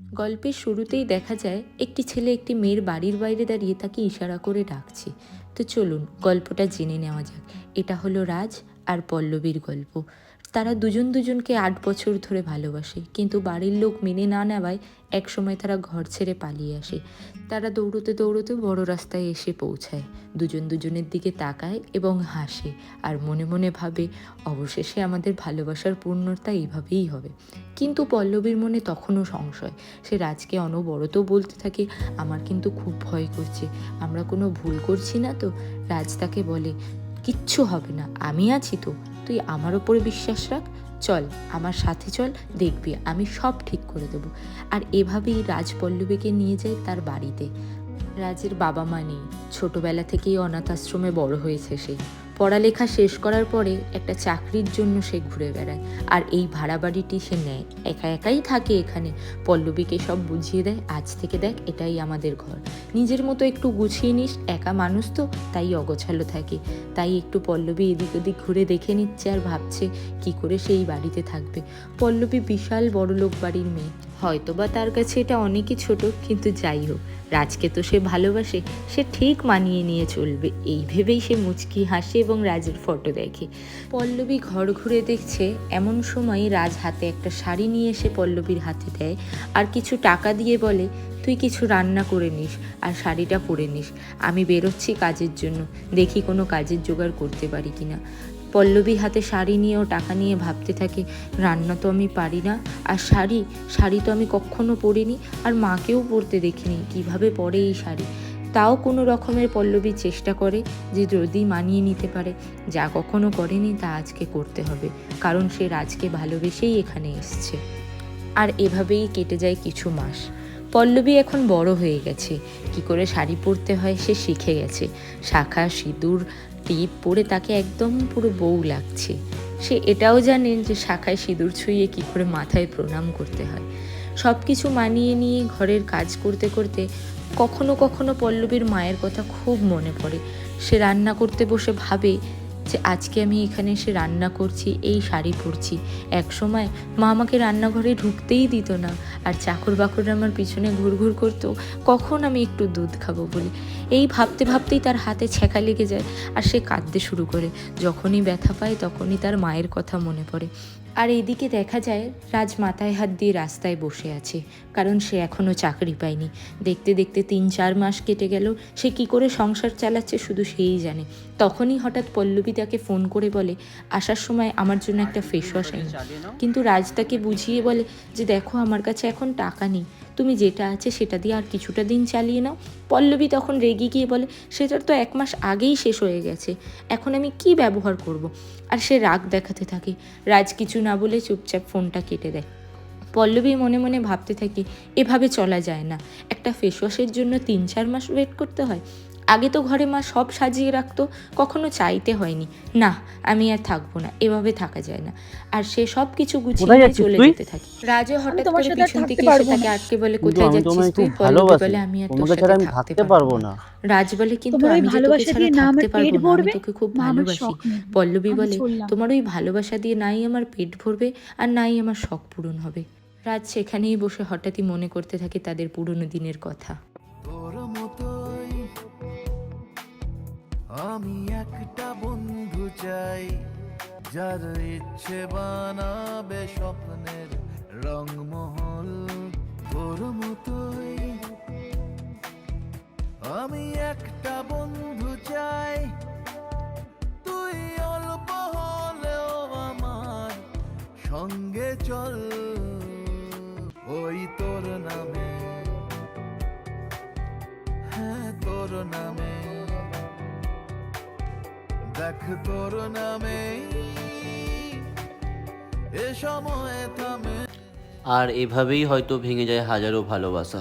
গল্পের শুরুতেই দেখা যায়, একটি ছেলে একটি মেয়ের বাড়ির বাইরে দাঁড়িয়ে তাকে ইশারা করে ডাকছে। তো চলুন গল্পটা জেনে নেওয়া যাক। এটা হলো রাজ আর পল্লবীর গল্প। তারা দুজন দুজনকে আট বছর ধরে ভালোবাসে। কিন্তু বাড়ির লোক মেনে না নেওয়ায় একসময় তারা ঘর ছেড়ে পালিয়ে আসে। তারা দৌড়তে দৌড়তে বড় রাস্তায় এসে পৌঁছায়। দুজন দুজনের দিকে তাকায় এবং হাসে আর মনে মনে ভাবে, অবশেষে আমাদের ভালোবাসার পূর্ণতা এইভাবেই হবে। কিন্তু পল্লবীর মনে তখনও সংশয়। সে রাজকে অনবরত বলতে থাকে, আমার কিন্তু খুব ভয় করছে। আমরা কোনো ভুল করছি না তো? রাজ তাকে বলে, কিচ্ছু হবে না। আমি আছি তো। তুই আমার ওপরে বিশ্বাস রাখ। চল, আমার সাথে চল, দেখবি, আমি সব ঠিক করে দেবো। আর এভাবেই রাজপল্লবীকে নিয়ে যায় তার বাড়িতে। রাজের বাবা মা নেই। ছোটবেলা থেকেই অনাথ আশ্রমে বড় হয়েছে সে। পড়ালেখা শেষ করার পরে একটা চাকরির জন্য সে ঘুরে বেড়ায়। আর এই ভাড়া বাড়িটি সে নেয়। একা একাই থাকে এখানে। পল্লবীকে সব বুঝিয়ে দেয়, আজ থেকে দেখ, এটাই আমাদের ঘর। নিজের মতো একটু গুছিয়ে নিস, একা মানুষ তো, তাই অগোছালো থাকে। তাই একটু পল্লবী এদিক ওদিক ঘুরে দেখে নিচ্ছে আর ভাবছে, কি করে সেই বাড়িতে থাকবে? পল্লবী বিশাল বড়লোক বাড়ির মেয়ে। হয়তোবা তার কাছে এটা অনেকই ছোট, কিন্তু যাই হোক, রাজকে তো সে ভালোবাসে, সে ঠিক মানিয়ে নিয়ে চলবে। এই ভেবেই সে মুচকি হাসে এবং রাজের ফটো দেখে। পল্লবী ঘর ঘুরে দেখছে, এমন সময় রাজ হাতে একটা শাড়ি নিয়ে এসে পল্লবীর হাতে দেয় আর কিছু টাকা দিয়ে বলে, তুই কিছু রান্না করে নিস আর শাড়িটা পরে নিস। আমি বেরোচ্ছি কাজের জন্য। দেখি কোনো কাজের জোগাড় করতে পারি কিনা। পল্লবী হাতে শাড়ি নিয়েও টাকা নিয়ে ভাবতে থাকে, রান্না তো আমি পারি না। আর শাড়ি শাড়ি তো আমি কখনো পরিনি, আর মাকেও পরতে দেখিনি, কীভাবে পরে এই শাড়ি? তাও কোনো রকমের পল্লবী চেষ্টা করে যে যদি মানিয়ে নিতে পারে। যা কখনো করেনি তা আজকে করতে হবে, কারণ সে রাজকে ভালোবেসেই এখানে এসছে। আর এভাবেই কেটে যায় কিছু মাস। পল্লবী এখন বড় হয়ে গেছে। কি করে শাড়ি পরতে হয় সে শিখে গেছে। শাখা, সিঁদুর টিপ পরে তাকে একদম পুরো বউ লাগছে। সে এটাও জানেন যে শাখায় সিঁদুর ছুঁয়ে কী করে মাথায় প্রণাম করতে হয়। সব কিছু মানিয়ে নিয়ে ঘরের কাজ করতে করতে কখনো কখনো পল্লবীর মায়ের কথা খুব মনে পড়ে। সে রান্না করতে বসে ভাবে যে আজকে আমি এখানে এসে রান্না করছি, এই শাড়ি পরছি। এক সময় মা আমাকে রান্নাঘরে ঢুকতেই দিত না। আর চাকর বাকররা আমার পিছনে ঘুর ঘুর করতো, কখন আমি একটু দুধ খাব বলে। এই ভাবতে ভাবতেই তার হাতে ছ্যাঁকা লেগে যায় আর সে কাঁদতে শুরু করে। যখনই ব্যথা পায় তখনই তার মায়ের কথা মনে পড়ে। আর এদিকে দেখা যায় রাজ মাথায় হাত দিয়ে রাস্তায় বসে আছে, কারণ সে এখনও চাকরি পায়নি। দেখতে দেখতে তিন চার মাস কেটে গেল, সে কি করে সংসার চালাচ্ছে শুধু সেই জানে। তখনই হঠাৎ পল্লবী তাকে ফোন করে বলে, আসার সময় আমার জন্য একটা ফেস ওয়াশ কিন্তু রাজ তাকে বুঝিয়ে বলে যে, দেখো, আমার কাছে এখন টাকা নেই। তুমি যেটা আছে সেটা দিয়ে আর কিছুটা দিন চালিয়ে নাও। পল্লবী তখন রেগে গিয়ে বলে, সেটার তো এক মাস আগেই শেষ হয়ে গেছে। এখন আমি কি ব্যবহার করব। আর সে রাগ দেখাতে থাকে। রাজ কিছু না বলে চুপচাপ ফোনটা কেটে দেয়। পল্লবী মনে মনে ভাবতে থাকি, এভাবে চলা যায় না। একটা ফেসওয়াশের জন্য তিন চার মাস ওয়েট করতে হয়। আগে তো ঘরে মা সব সাজিয়ে রাখতো কখনো চাইতে হয়নি। না আমি আর থাকব না এভাবে থাকা যায় না। আর সে সব কিছু গুছিয়ে চলে যেতে থাকে। রাজও হঠাৎ করে পিছন থেকে এসে তাকে আটকে বলে কোথায় যাচ্ছিস তুই বলে আমি আর তোর সাথে থাকতে থাকতে পারব না। রাজ বলে কিন্তু আমি তোকে ভালোবাসা ছাড়া দিয়ে না আমার থাকতে পারব পেট না। আমি তোকে খুব ভালোবাসি। পল্লবী বলে তোমার ওই ভালোবাসা দিয়ে নাই আমার পেট ভরবে আর নাই আমার শখ পূরণ হবে। রাজ সেখানেই বসে হঠাৎই মনে করতে থাকে তাদের পুরনো দিনের কথা। আমি একটা বন্ধু চাই, যার ইচ্ছে বানাবে স্বপ্নের রংমহল তোর মতোই। আমি একটা বন্ধু চাই, তুই অল্প হলেও আমার সঙ্গে চল, ওই তোর নামে। হ্যাঁ তোর নামে। দেখ তোর নামে এ সময় থামে। আর এভাবেই হয়তো ভেঙে যায় হাজারো ভালোবাসা।